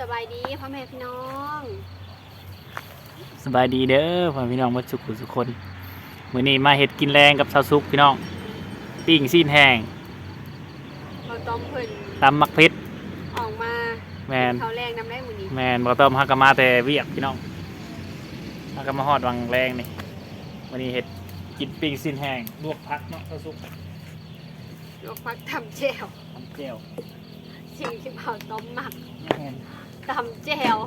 สบายดีพ่อแม่พี่น้องสบายดีเด้อพ่อพี่น้องหมดสุขสุขคนมื้อนี้มาเฮ็ดกินแรงกับชาวซุกพี่น้องปิ้งซีนแห้งเราต้มเพิ่นตำมักเพชรออกมาแมนเขาแรงน้ำได้หมือนี้แมนบ่ต้อมฮักกะมาแต่เวียกพี่น้องฮักกะมาฮอดวังแรงนี่มื้อนี้เฮ็ดกินปิ้งซีนแห้งลวกผักเนาะชาวซุกลวกพักทำแจ่วทำแจ่วสิ่งที่เผาต้มหมักแม่น ทำแจ่ว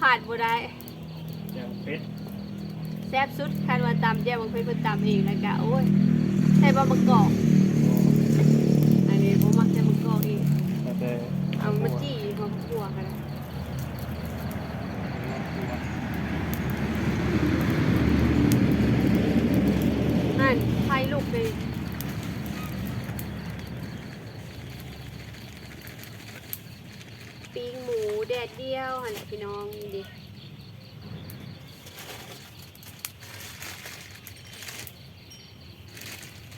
ขาดบ่ได้แจ่วเป็ดแซ่บสุดคันว่าตำแจ่วบางเพิ่นเพิ่นตำเองแล้วก็โอ้ยใส่บะมะกอกอันนี้บ่มักใส่มะกอกอีกแล้วแต่เอามาจี้มาคั่วกันนะนั่นไฟลุกเลย ปิ้งหมูแดดเดียวหันแหละพี่น้องดิ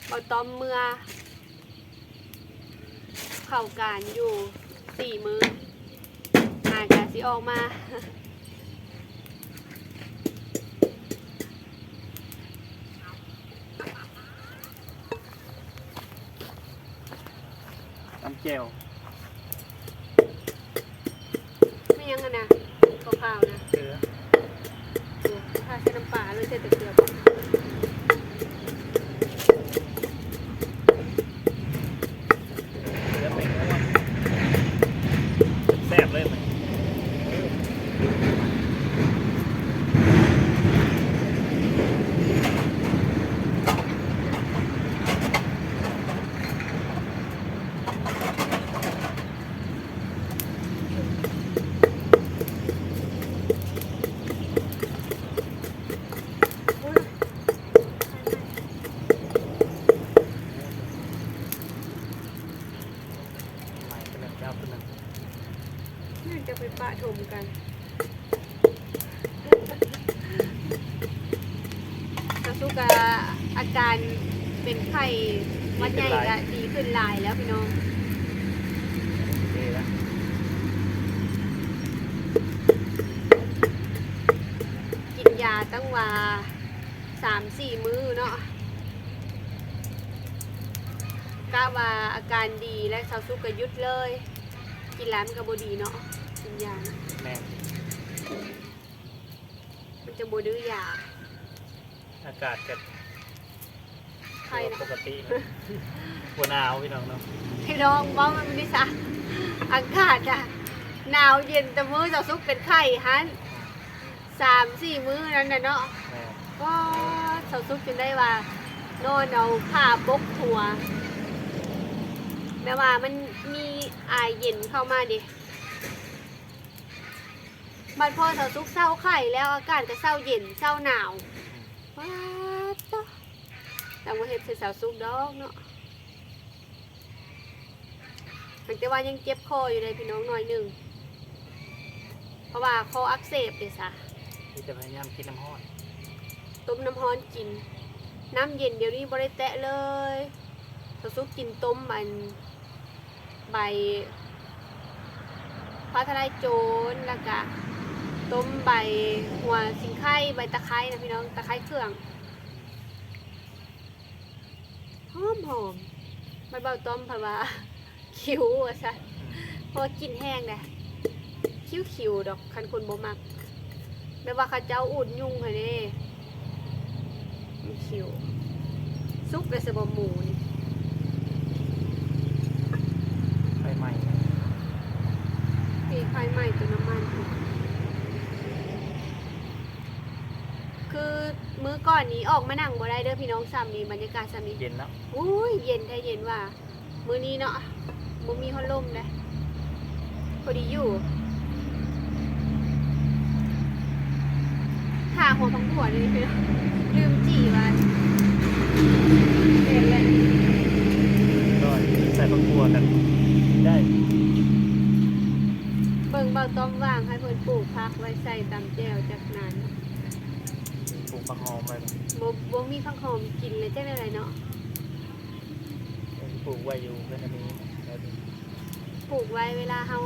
บอต้อมเมื่อ เข้าการอยู่สี่มืออากาสิออกมาตำแจ่ว ไม่ยังกันนะข้าวๆนะเกลือดูถ้าใช้น้ำปลาเลยใส่แต่เกลือบ่ เกลือเป็นง่วงแซ่บเลยมัน อุ๊ย ใหม่เป็นหนึ่งเจ้าเป็นหนึ่ง น่าจะไปปะถมกันกระสุกะอาการเป็นไข้หวัดใหญ่ก็ดีขึ้นหลายแล้วพี่น้อง ดีแล้ว กินยา ตั้งว่าสามสี่มื้อเนาะกะว่าอาการดีและสาวสุกก็หยุดเลย กินแล้วมันก็บ่ดีเนาะกินยานะแม่มันจะบ่ดื้อยาอากาศกับไข้นะปกตินะบัวหนาวพี่น้องเนาะพี่น้องว่ามันไม่ได้ซะอากาศอะหนาวเย็นแต่มื้อสาวสุกเป็นไข้ฮัน สามสี่มื้อนั้นน่ะเนาะแม่ก็สาวสุกจนได้ว่านอนเอาผ้าปกหัวแม้ว่ามันมีอายเย็นเข้ามาดิบัดพอสาวสุกเศร้าไข่แล้วอากาศก็เศร้าเย็นเศร้าหนาวว้าตะแต่ว่าเฮ็ดใส่สาวสุกดอกเนาะแต่ว่ายังเจ็บคออยู่เลยพี่น้องหน่อยหนึ่ง เพราะว่าคออักเสบเดะซะ ที่จะพยายามกินน้ำห้อนต้มน้ำร้อนกิน น้ำเย็นเดี๋ยวนี้บริแตะเลยสซุกกินต้มมันใบฟ้าทะลายโจรแล้วก็ต้มใบหัวสิงไข่ใบตะไคร้นะพี่น้องตะไคร้เครื่องหอมหอมมันเบาต้มเพราะว่าคิ้วอะซะเพราะว่ากินแห้งเลยคิ้วคิวๆดอกคันคนบ่มัก ไม่ว่าเข้าเจ้าอุ่นยุ่งค่ะเด้มีคิวซุปเลยสบหมูนี่ไฟไหม้ปีไฟไหม้ตัวน้ำมันอีกคือมื้อก่อนนี้ออกมานั่งบ่ได้เด้อพี่น้องซ้ำนี่บรรยากาศซ้ำนี้เย็นแล้วอุ้ยเย็นแท้เย็นว่ามื้อนี้เนาะบ่มีพัดลมเลยพอดีอยู่ ขาหัวพังหัวเลยพี่น้องลืมจี่ไว้เห็นเลยก็ใส่ผักบัวกันได้เบิ่งเบาต้อมว่างให้เพิ่นปลูกพักไว้ใส่ตำแจ่วจากนั้นปลูกผักหอมไปบ่บ่มีผักหอมกินเลยจังได๋เนาะปลูกไว้อยู่เป็นอันนี้แล้วปลูกไว้เวลาเฮา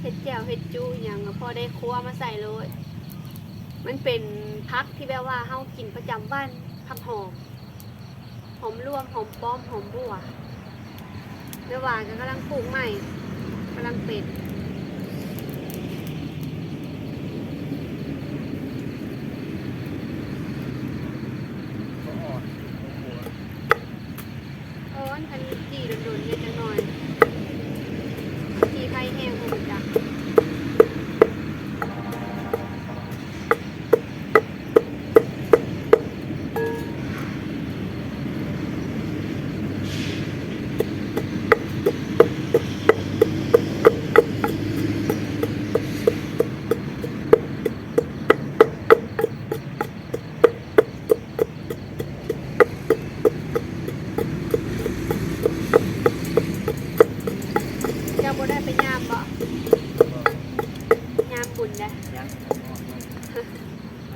เห็ดแจ่วเห็ดจูอหย่างก็พอได้ครัวมาใส่เลย มันเป็นพักที่แบบว่าเฮากินประจำวันผักหอม หอมรวมหอมป้อมหอมบัวเนื้อวานก็กำลังปลูกใหม่กำลังเป็น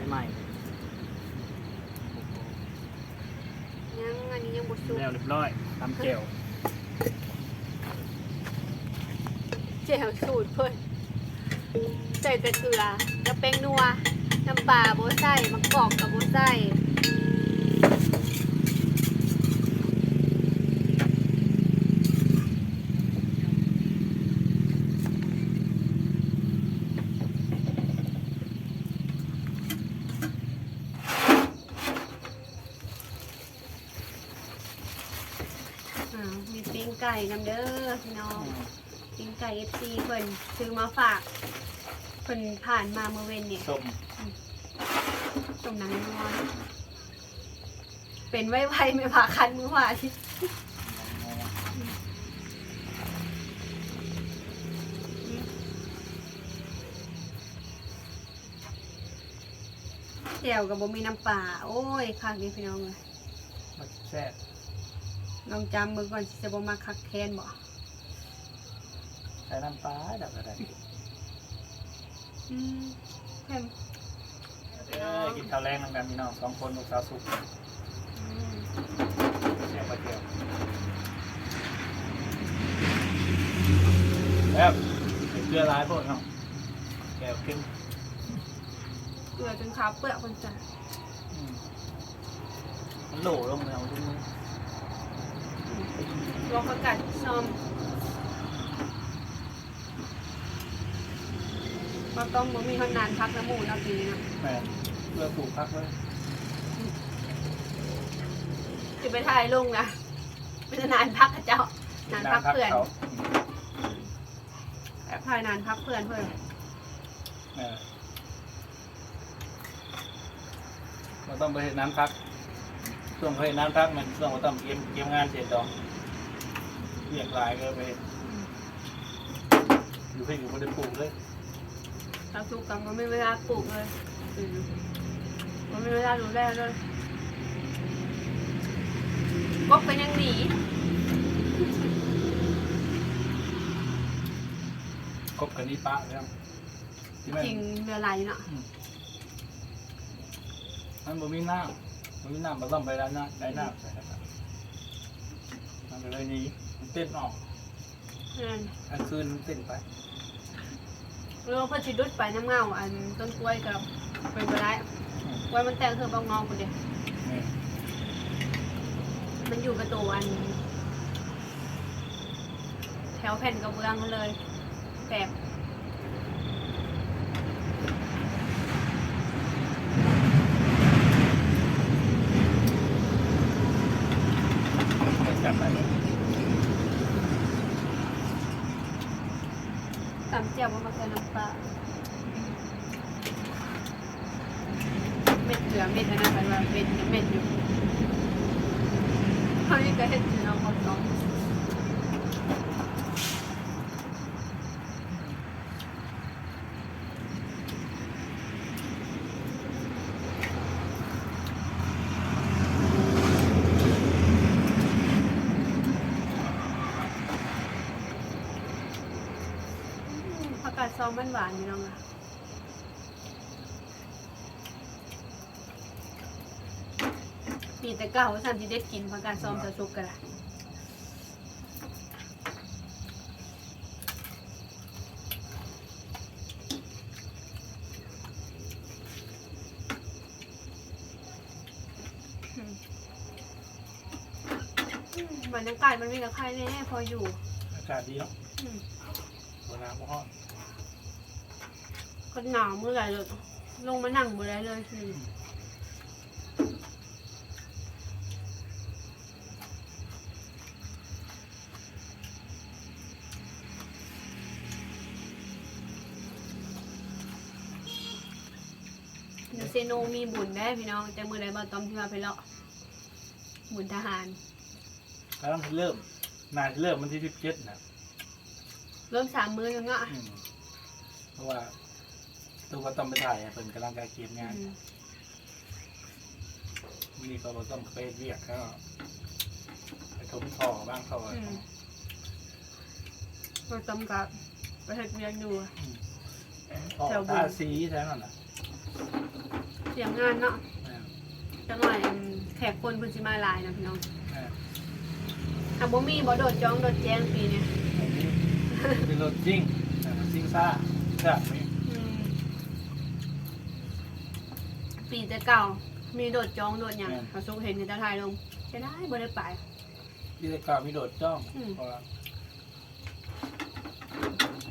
ใหม่ยังอันนี้ยังบ่สุกแล้วเรียบร้อยตำเจียวแจ่วสูตรเพิ่นใส่แต่เกลือกับแป้งนัวน้ำปลาบ่ใส่มะกอกกับบ่ใส่ อ่ามีปิ้ง ไก่นำเด้อพี่น้องปิ้งไก่ FC เพิ่นซื้อมาฝากเพิ่นผ่านมาเมื่อเว้นเนี่ยส้มสมนังนวลเป็นไว้ไวไม่ผ่าคันมือขวาที่แจ่วกับบ่มีน้ำปลาโอ้ยคักนี่พี่น้องเลยมันแซ่บ ลองจำมือก่อนสิจะบ่มาคักแทนบ่ใส่น้ำปลาดับกระดาษอืมเค็มเด้อกินข้าวแรงนำกันพี่น้องสองคนลูกสาวสุกอืมแซ่บกว่าเจียวแบบใส่เกลือหลายพวกเนาะแก้วเข้มเกลือจนขาวเปลือกคนจ้ะอืมมันโหลลงเลยเอาทุกมือ ลองประกาศซอมก็ต้องบ่มีคนนานพักน้ำหมูน้ำปีนะแม่เพื่อปลูกพักไว้จะไปถ่ายลงนะไม่จะนานพักกับเจ้านานพักเพื่อนเขาแอบถ่ายนานพักเพื่อนเพื่อนเออเราต้องไปเห็นน้ำพัก ช่วงเขาเห็นน้ำพักมันช่วงเราต้องเตรียมเตรียมงานเสร็จดอกเรียกหลายก็ไปเฮ็ดอยู่ให้อยู่บนได้ปลูกเลยเราสุกกับมันไม่เวลาปลูกเลยอืมมันไม่เวลาดูแลเลยกบก็ยังหนีคบกันนี่ปะแล้วที่แม่จริงเรือไหลเนาะมันบ่มีน้ำ บ่มีน้ำมันต้องไปได้วน้ำได้น้ำใส่นะครับมันก็เลยหนี้มันเต้นออกนั่นกลางคืนมันเต้นไปเรือเพื่อชิดุดไปน้ำเงาอันต้นกล้วยกับเป็นไปได้กล้วยมันแต่งเธอบางงอคนเดียวนี่มันอยู่กับตัวอัน แถวแผ่นกระเบื้องเขาเลยแบบ ไม่จับไปเลย ตำเจียวมันม องมันหวานอยู่น้องอะปีแต่เก่าสามที่ได้กินเพรกะการซอมจะชุกกันละบรรยากาศมันมีกับใครแน่พออยู่ อากาศดีเนาะอืม หัวน้ำห้อน ก็หนาวเมื่อไหร่เลยลงมานั่งบ่ได้เลยคือเดี๋ยวเซโนมีบุญได้พี่น้อง แต่มือใดบ่ต้อมที่มาไปเลาะบุญทหาร กำลังเริ่มนานเริ่มวันที่17นะเริ่มสามมือแล้วเนาะอืมเพราะว่า ตัวก็ต้องไปถ่ายให้เพิ่นกำลังการเก็บงานอืมนี่ก็บ่ต้องไปเรียกเขาไปทมท่อบ้างเขาอะอืมบ่ต้อมกับไปเฮ็ดเวียนอยู่ท่อแถวบุญตาสีแท้นั่นน่ะเสียงงานเนาะแม่นจังหน่อยอืมแขกคนเพิ่นสิมาหลายนะพี่น้องแม่นถ้าบ่มีบ่โดดจ้องโดดแจ้งปีเนี้อันนี้เป็นรถจริงอ่าจริงซ่าใช่ไหมอืม ปีแต่เก่า มีโดดจ้องโดดหยังเขาสุกเห็นในตาไทยลงจะได้บ่ได้ไปที่แต่ก่อนมีโดดจ้องอืมเพราะว่า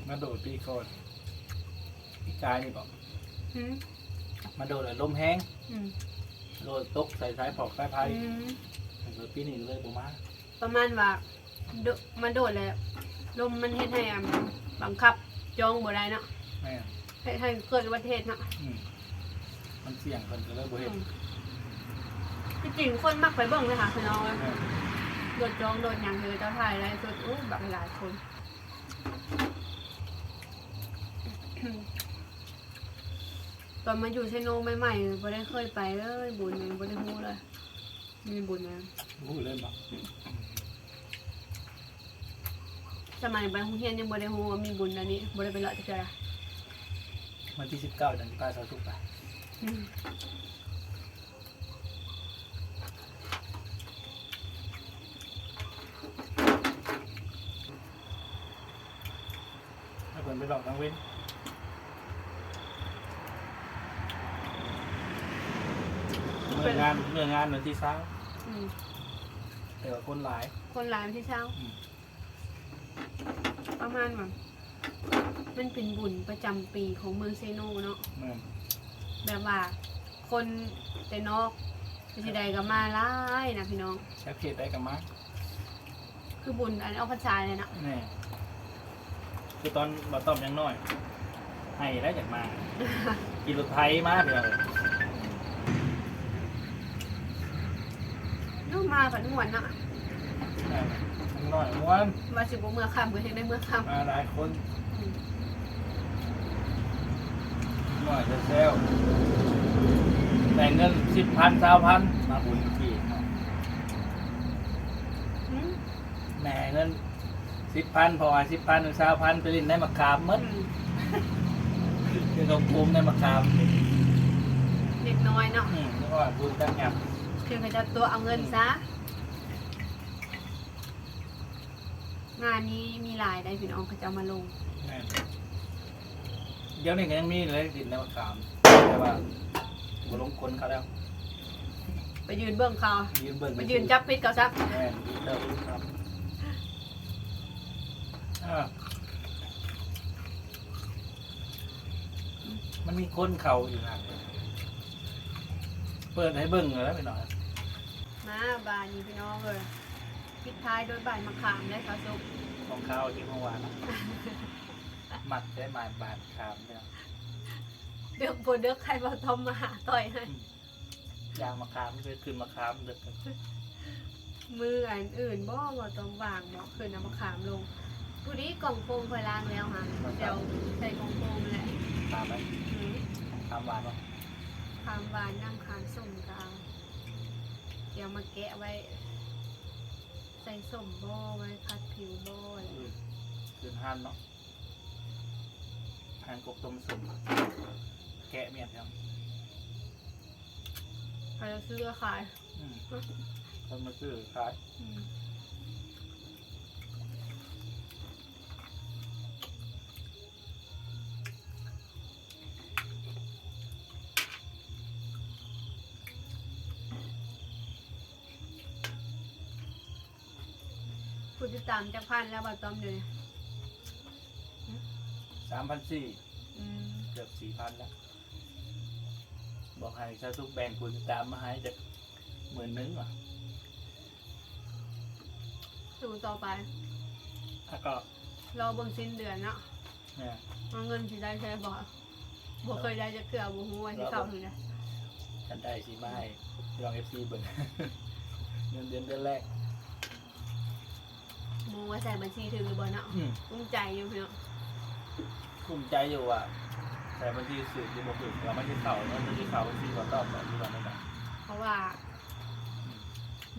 มาโดดปีก่อนพี่กายนี่บอกอืมมาโดดแล้วลมแห้งอืมโดดตกใส่สายผอกสายไพ่อืมโดดปีนี้เลยผมมาประมาณว่าโดมาโดดแล้วลมมันเฮ็ดให้อะบังคับจ้องบ่ได้เนาะแม่เฮ็ดให้เกิดอุบัติเหตุเนาะอืม มันเสี่ยงคนก็เลยบ่เห็นอืมที่จริงคนมักไปเบิ่งเลยค่ะพี่น้องแม่โดดจองโดดหยังเธอเจ้าไทยอะไรสุดอู้บักหลายคนตอนมาอยู่เชโนใหม่ๆบ่ได้เคยไปเลยบุญยังบ่ได้ฮู้เลยมีบุญนะรู้เลยบอกสมัยไปโรงเรียนยังบ่ได้ฮู้ว่ามีบุญอันนี้บ่ได้ไปเลาะจักเทื่อละวันที่สิบเก้าเดือนที่ป้าสาวทุกไป อืมให้คนไปหลอกทางเว้นเมื่องานเมื่องานวันที่เช้าอืมแต่ว่าคนหลาย คนหลายวันที่เช้า อืม ประมาณว่ามันเป็นบุญประจำปีของเมืองเซโนเนาะ แม่น แบบว่า คนแต่นอกสิใดก็มาหลายนะพี่น้องแค่เขตได้กับมาคือบุญอันเอาพรรษาเลยเนาะแน่คือตอนมาตอบยังน้อย ให้ได้จากมา กินรถไทยมาเพียงเลยน้องมาผันหวนเนาะแน่ยังน้อยม้วนมาสิบเมื่อคำก็เห็นได้เมื่อคมาหลายคนำ อืมหน่อยจะเซลแต่เงินสิบพันสาวพันมาบุญที่เนาะอืมแหน่เงินสิบพันพอสิบพันหรือสาวพันไปลินได้มาขามมดอืมคือเขาคุมได้มาขามเด็กน้อยเนาะอืมนี่ว่าบุญตั้งงับคือเขาจะตัวเอาเงินซะ งานนี้มีหลายได้พี่น้องเขาจะเอามาลง แม่ เดี๋ยวนี้ก็ยังมีเลยดินได้มาขามแต่ว่าบุลงคนเขาแล้วไปยืนเบื้องเขายืนเบิ่งไปยืนจับปิดเขาซะแม่นยืนเติมครับอ่ามันมีคนเขาอยู่ห่างเปิดให้เบิ่งเลยแล้วไปหน่อยมาบานนี้พี่น้องเลยปิดท้ายโดยบ่ายมะขามได้เขาสุกของข้าวที่เมื่อวานนะห มัดใช้ไม้บาดขามเนี่ยเดือกบนเดือกใครมาทอมมาหาต่อยให้ยางมะขามมันจะขึ้นมะขามเด็กกันมืออันอื่นบ่บ่ต้องวางบ่คืนเอามะขามลงผู้นี้กล่องโฟมเคยล้างแล้วค่ะเดี๋ยวใส่กล่องโฟมแหละขามไหมอืมขามหวานปะขามหวานน้ำขามส้มกเอาเดี๋ยวมาแกะไว้ ใส่ส้มบ่ไว้พัดผิวบ่อะไรอืมขึ้นหันเนาะ หันกบต้มสุ่มแกะเมียดครับใครจะซื้อก็ขายอืมคนมาซื้อขายอืมติดตามจักพันแล้วบ่ต้อมเดี๋ยวนี้ สามพันสี่อืมเกือบสี่พันแล้ว บอกให้ซาซุกแบ่งคุณตามมาให้จะหมื่นนึงว่ะสู่ต่อไป แล้วก็รอเบิ่งสิ้นเดือนเนาะเนี่ยเอาเงินสิได้ใช่บ่บ่เคยได้จะเกลือบ่ฮู้ว่าสิเข้าถึงได้ฉันได้สีมาให้ลองเอฟซีเบิ่งเงินเดือนเดือนแรกหมูว่าใส่บัญชีถึงหรือบ่เนาะอืมภูมิใจอยู่พี่น้อง ภูมิใจอยู่อะ แต่บางทีสื่อที่บอกถึงเราไม่ได้เข่าเนาะไม่ได้เข่าบางทีเราตอบแบบที่เราไม่ได้เพราะว่า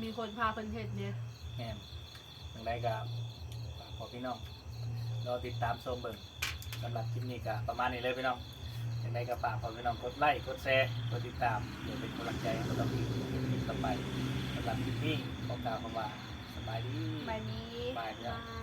มีคนพาเพิ่นเฮ็ดเนี่ยแง่นอย่างไรก็ฝากพอพี่น้องรอติดตามชมเบิ่งสำหรับคลิปนี้ก็ประมาณนี้เลยพี่น้องอย่างไรก็ฝากพอพี่น้องกดไลค์กดแชร์กดติดตามเพื่อเป็นกำลังใจให้เราอีกคลิปต่อไปสำหรับคลิปนี้ขอกล่าวคำว่าสบายดีใบนี้บายพี่น้องบาย